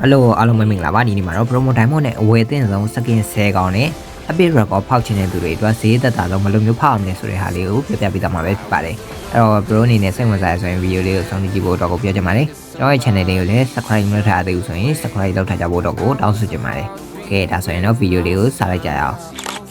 ဟယ်လိုအားလုံးပဲမင်္ဂလာပါဒီနေ့မှာတော့ promo diamond နဲ့အဝယ်အသင့်ဆုံး skin 10កောင်းနဲ့ epic record ဖောက်ချင်တဲ့သူတွေအတွက်ဈေးသက်သာဆုံးဘယ်လိုမျိုးဖောက်အောင်လဲဆိုတဲ့ဟာလေးကိုပြပြပေးသွားမှာပဲဖြစ်ပါတယ်အဲ့တော့ bro အနေနဲ့စိတ်ဝင်စားရဆိုရင် video လေးကိုစောင့်ကြည့်ဖို့တော့ကိုပြောချင်ပါတယ်ကျွန်တော်ရဲ့ channel လေးကိုလည်း subscribe မလုပ်ထားသေးဘူးဆိုရင် subscribe လုပ်ထားကြဖို့တော့ကိုတောင်းဆိုချင်ပါတယ်ကဲဒါဆိုရင်တော့ video လေးကိုစလိုက်ကြရအောင်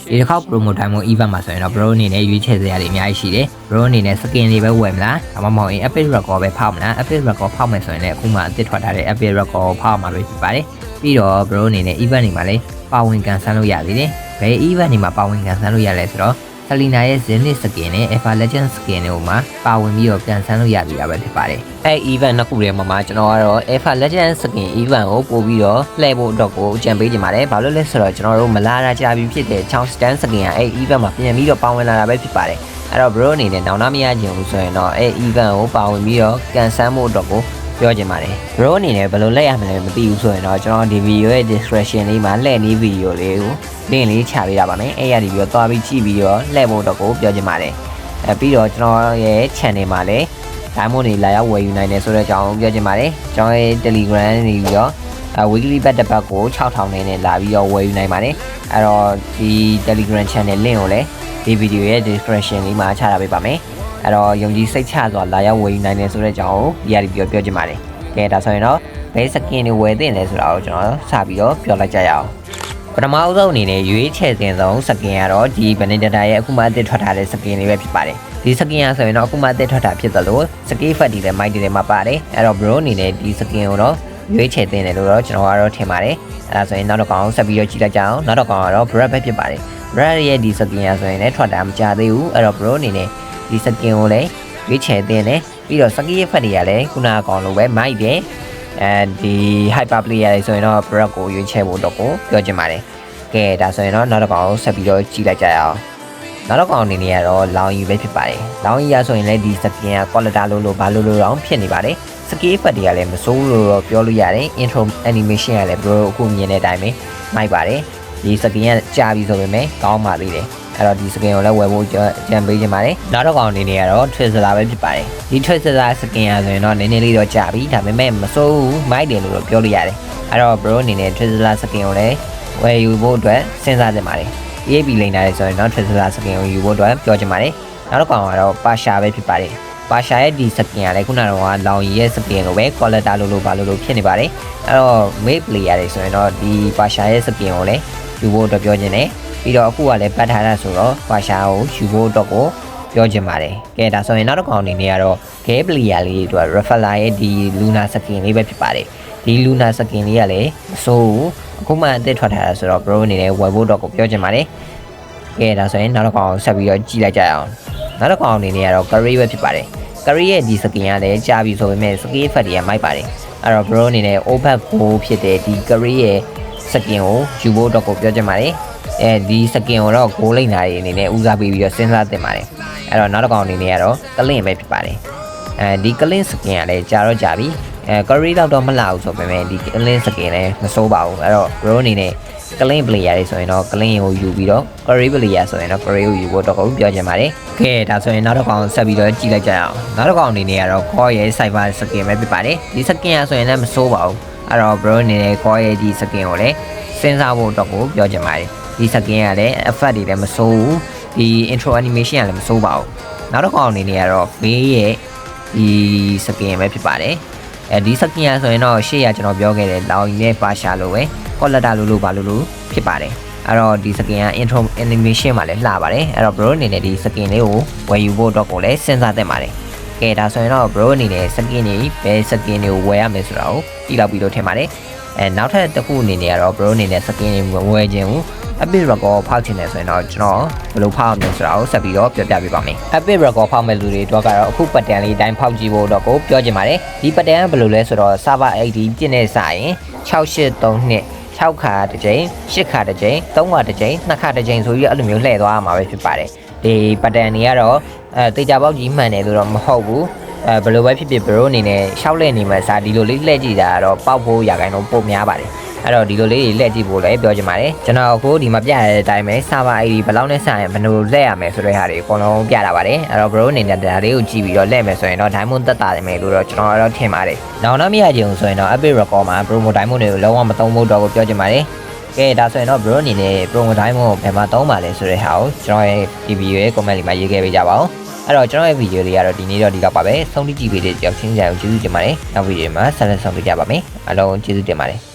ဒီတစ်ခေါက် promo diamond event မှာဆိုရင်တော့ bro အနေနဲ့ရွေးချယ်စရာတွေအများကြီးရှိတယ် bro အနေနဲ့ skin တွေပဲဝယ်မလားဒါမှမဟုတ်ရင် epic record ပဲဖောက်မလား epic record ဖောက်မယ်ဆိုရင်လည်းအခုမှအသစ်ထွက်ထားတဲ့ epic record ကိုဖောက်မှာပဲဖြစ်ပါတယ်ပြီးတော့ bro အနေနဲ့ event တွေမှာလည်းပါဝင်ကန်ဆန်းလို့ရသေးတယ်ဘယ် event တွေမှာပါဝင်ကန်ဆန်းလို့ရလဲဆိုတော့ Selina ရဲ့ Zenith skin နဲ့ Alpha Legend skin တို့မှာပါဝင်ပြီးတော့ပြန်ဆန်းလို့ရပြီတာပဲဖြစ်ပါတယ်အဲ event နှစ်ခုထဲမှာမှာကျွန်တော်ကတော့ Alpha Legend skin event ကိုပို့ပြီးတော့လှည့်ဖို့အတွက်ကိုအကြံပေးချင်ပါတယ်ဘာလို့လဲဆိုတော့ကျွန်တော်တို့မလာတာကြာပြီဖြစ်တဲ့ Chance Stand skin ကအဲ event မှာပြန်ပြီးတော့ပါဝင်လာတာပဲဖြစ်ပါတယ်အဲ့တော့ bro အနေနဲ့နောင်နာမရကြဘူးဆိုရင်တော့အဲ event ကိုပါဝင်ပြီးတော့ကန်ဆန်းဖို့အတွက်ကို ပြောချင်ပါတယ် bro အနေနဲ့ဘယ်လိုလက်ရမလဲမသိဘူးဆိုရင်တော့ကျွန်တော်ဒီ video ရဲ့ description လေးမှာလှည့်နေ video လေးကို link လေးချပေးရပါမယ်အဲ့ရဒီပြီးတော့သွားပြီးကြည့်ပြီးတော့လှည့်ဖို့တော့ကိုပြောချင်ပါတယ်အဲပြီးတော့ကျွန်တော်ရဲ့ channel မှာလည်း diamond တွေလာရောက်ဝယ်ယူနိုင်တယ်ဆိုတဲ့အကြောင်းပြောချင်ပါတယ်ကျွန်တော်ရဲ့ telegram နေပြီးတော့အဲ weekly bet တစ်ပတ်ကို6000နဲ့နဲ့လာပြီးတော့ဝယ်ယူနိုင်ပါတယ်အဲ့တော့ဒီ telegram channel link ကိုလည်းဒီ video ရဲ့ description လေးမှာချထားပေးပါမယ် အဲ့တော့ယုံကြည်စိတ်ချစွာလာရောက်ဝယ်ယူနိုင်တယ်ဆိုတဲ့အကြောင်းကိုဒီရဒီပြောပြောချင်ပါတယ်ကဲဒါဆိုရင်တော့ဘယ် skin တွေဝယ်သင့်လဲဆိုတာကိုကျွန်တော်စပြီးတော့ပြောလိုက်ကြရအောင်ပထမအဆုံးအနေနဲ့ရွေးချယ်တင်ဆုံးစကင်ကတော့ဒီဘနစ်ဒတာရဲ့အခုမှအသစ်ထွက်ထားတဲ့စကင်လေးပဲဖြစ်ပါတယ်ဒီစကင်ကဆိုရင်တော့အခုမှအသစ်ထွက်တာဖြစ်သလိုစကေးဖတ်ဒီလည်းမိုက်ဒီလည်းမပါတယ်အဲ့တော့ bro အနေနဲ့ဒီစကင်ကိုတော့ရွေးချယ်တင်တယ်လို့တော့ကျွန်တော်ကတော့ထင်ပါတယ်အဲ့ဒါဆိုရင်နောက်တစ်ကောင်ဆက်ပြီးတော့ကြည့်လိုက်ကြအောင်နောက်တစ်ကောင်ကတော့ brad ပဲဖြစ်ပါတယ် brad ရဲ့ဒီစကင်ကဆိုရင်လည်းထွက်တာမကြသေးဘူးအဲ့တော့ bro အနေနဲ့ ဒီစကင်ကိုလည်းရွေးချယ်တင်တယ်ပြီးတော့စကေးဖတ်တွေကလည်းခုနအကောင်လိုပဲမိုက်တယ်အဲဒီ hyper player တွေဆိုရင်တော့ brad ကိုရွေးချယ်ဖို့တော့ကိုပြောချင်ပါတယ်ကဲဒါဆိုရင်တော့နောက်တစ်ကောင်ဆက်ပြီးတော့ကြည့်လိုက်ကြရအောင်နောက်တစ်ကောင်အနေနဲ့ကတော့လောင်ရီပဲဖြစ်ပါတယ်လောင်ရီရဆိုရင်လည်းဒီစကင်က quality လို့လို့ဘာလို့လို့တော့ဖြစ်နေပါတယ်စကေးဖတ်တွေကလည်းမစိုးလို့တော့ပြောလို့ရတယ် intro animation ကလည်း bro အခုမြင်တဲ့အတိုင်းပဲမိုက်ပါတယ်ဒီစကင်ကကြာပြီဆိုပေမဲ့ကောင်းပါသေးတယ် အဲ့တော့ဒီစကင်ကိုလည်းဝယ်ဖို့ကြံပေးခြင်းပါတယ်နောက်တစ်ကောင်အနေနဲ့ကတော့ Twizzler ပဲဖြစ်ပါတယ်ဒီ Twizzler စကင်ကဆိုရင်တော့နည်းနည်းလေးတော့ကြာပြီဒါပေမဲ့မစိုးဘူးမိုက်တယ်လို့တော့ပြောလို့ရတယ်အဲ့တော့ bro အနေနဲ့ Twizzler စကင်ကိုလည်းဝယ်ယူဖို့အတွက်စဉ်းစားတင်ပါတယ် EAP လိမ့်လာတယ်ဆိုရင်တော့ Twizzler စကင်ကိုယူဖို့အတွက်ပြောချင်ပါတယ်နောက်တစ်ကောင်ကတော့ပါရှာပဲဖြစ်ပါတယ်ပါရှာရဲ့ဒီစကင်ကလည်းခုနကတော့လောင်ရီရဲ့စကင်လိုပဲ quality လို့လို့ဘာလို့လို့ဖြစ်နေပါတယ်အဲ့တော့ mate player တွေဆိုရင်တော့ဒီပါရှာရဲ့စကင်ကိုလည်း ယူဖို့အတွက်ပြောချင်တယ်ပြီးတော့အခုကလည်းပတ်ထားတာဆိုတော့ပါရှာကိုယူဖို့အတွက်ကိုပြောချင်ပါတယ်ကဲဒါဆိုရင်နောက်တစ်ကောင်အနေနဲ့ကတော့ game player လေးတွေအတွက် referral ရဲ့ဒီ Luna skin လေးပဲဖြစ်ပါတယ်ဒီ Luna skin လေးကလည်းမစိုးဘူးအခုမှအသစ်ထွက်ထားတာဆိုတော့ bro အနေနဲ့ဝယ်ဖို့တော့ကိုပြောချင်ပါတယ်ကဲဒါဆိုရင်နောက်တစ်ကောင်ဆက်ပြီးတော့ကြည့်လိုက်ကြရအောင်နောက်တစ်ကောင်အနေနဲ့ကတော့ curry ပဲဖြစ်ပါတယ် curry ရဲ့ဒီ skin ကလည်းကြာပြီဆိုပေမဲ့ skin effect တွေကမိုက်ပါတယ်အဲ့တော့ bro အနေနဲ့ over go ဖြစ်တဲ့ဒီ curry ရဲ့ skin ကိုယူဖို့တော့ကိုပြောချင်ပါတယ်အဲဒီ skin ကိုတော့ go လိမ့်တာတွေအနေနဲ့ဦးစားပေးပြီးတော့စဉ်းစားသင့်ပါတယ်အဲ့တော့နောက်တစ်ကောင်အနေနဲ့ကတော့ clean ပဲဖြစ်ပါတယ်အဲဒီ clean skin ကလည်းကြာတော့ကြာပြီအဲ curry တော့တော့မလာဘူးဆိုပေမဲ့ဒီ clean skin လည်းမစိုးပါဘူးအဲ့တော့ bro အနေနဲ့ clean player တွေဆိုရင်တော့ clean ကိုယူပြီးတော့ curry player ဆိုရင်တော့ curry ကိုယူဖို့တော့ကိုပြောချင်ပါတယ်ကဲဒါဆိုရင်နောက်တစ်ကောင်ဆက်ပြီးတော့ကြည့်လိုက်ကြရအောင်နောက်တစ်ကောင်အနေနဲ့ကတော့ core ရဲ့ cyber skin ပဲဖြစ်ပါတယ်ဒီ skin ကဆိုရင်လည်းမစိုးပါဘူး အဲ့တော့ bro အနေနဲ့ core ရဲ့ဒီ skin ကိုလည်းစဉ်းစားဖို့တော့ကိုပြောချင်ပါတယ်ဒီ skin ကလည်း effect တွေလည်းမစိုးဘူးဒီ intro animation ကလည်းမစိုးပါဘူးနောက်တစ်ကောင်အနေနဲ့ကတော့ May ရဲ့ဒီ skin ပဲဖြစ်ပါတယ်အဲဒီစကင်ရဆိုရင်တော့ရှေ့ရကျွန်တော်ပြောခဲ့တဲ့လောင်ရီနဲ့ပါရှာလို့ပဲကောလက်တာလို့လို့ပါလို့လို့ဖြစ်ပါတယ်အဲ့တော့ဒီစကင်က intro animation မှာလည်းလှပါတယ်အဲ့တော့ bro အနေနဲ့ဒီစကင်လေးကိုဝယ်ယူဖို့တော့ကိုလည်းစဉ်းစားသင့်ပါတယ် ကဲဒါဆိုရင်တော့ bro အနေနဲ့စကင်တွေဘယ်စကင်တွေကိုဝယ်ရမယ်ဆိုတာကိုသိလောက်ပြီးလို့ထင်ပါတယ်အဲနောက်ထပ်တစ်ခုအနေနဲ့ကတော့ bro အနေနဲ့စကင်တွေမဝယ်ခြင်းဘူး epic record ဖောက်ချင်တယ်ဆိုရင်တော့ကျွန်တော်ဘယ်လိုဖောက်အောင်လဲဆိုတာကိုဆက်ပြီးတော့ပြောပြပေးပါမယ် epic record ဖောက်မဲ့လူတွေတော့ကတော့အခုပတ်တန်လေးတိုင်းဖောက်ကြည့်ဖို့တော့ကိုပြောချင်ပါတယ်ဒီပတ်တန်ကဘယ်လိုလဲဆိုတော့ server ID ပြည့်နေစရင်6832 6ခါတစ်ကြိမ်8ခါတစ်ကြိမ်3ခါတစ်ကြိမ်2ခါတစ်ကြိမ်ဆိုပြီးအဲ့လိုမျိုးလှည့်သွားရမှာပဲဖြစ်ပါတယ် ဒီပတ်တန်တွေကတော့အဲတေချာပေါက်ကြီးမှန်တယ်လို့တော့မဟုတ်ဘူးအဲဘယ်လိုပဲဖြစ်ဖြစ်ဘရိုအနေနဲ့ရှောက်လဲနေမှာစာဒီလိုလေးလှည့်ကြည့်တာကတော့ပောက်ဖို့ရာခိုင်တော့ပုံများပါတယ်အဲ့တော့ဒီလိုလေးတွေလက်ကြည့်ဖို့လည်းပြောချင်ပါတယ်ကျွန်တော်အခုဒီမှာပြရတဲ့အတိုင်းပဲ server ID ဘယ်လောက်နဲ့ဆိုင်ဘယ်လိုလက်ရမယ်ဆိုတဲ့ဟာတွေအကုန်လုံးပြတာပါတယ်အဲ့တော့ bro အနေနဲ့ဒါလေးကိုကြည့်ပြီးတော့လက်မယ်ဆိုရင်တော့ diamond တက်တာတယ်မယ်လို့တော့ကျွန်တော်တော့ထင်ပါတယ်နောက်တော့မရချင်ဘူးဆိုရင်တော့ epic record မှာ promo diamond တွေကိုလုံးဝမသုံးဖို့တော့ကိုပြောချင်ပါတယ် ကဲဒါဆိုရင်တော့ bro အနေနဲ့ promo diamond ကိုဘယ်မှာသုံးပါလဲဆိုတဲ့ဟာကိုကျွန်တော်ရဲ့ TV ရဲ့ comment လေးမှာရေးခဲ့ပေးကြပါဦးအဲ့တော့ကျွန်တော်ရဲ့ video လေးကတော့ဒီနေ့တော့ဒီတော့ပါပဲဆုံးဖြတ်ကြည့်ပေးတဲ့ကြောက်ချင်းကြအောင်ကျေးဇူးတင်ပါတယ်နောက် video မှာဆက်လက်ဆောင်ပေးကြပါမယ်အားလုံးကျေးဇူးတင်ပါတယ်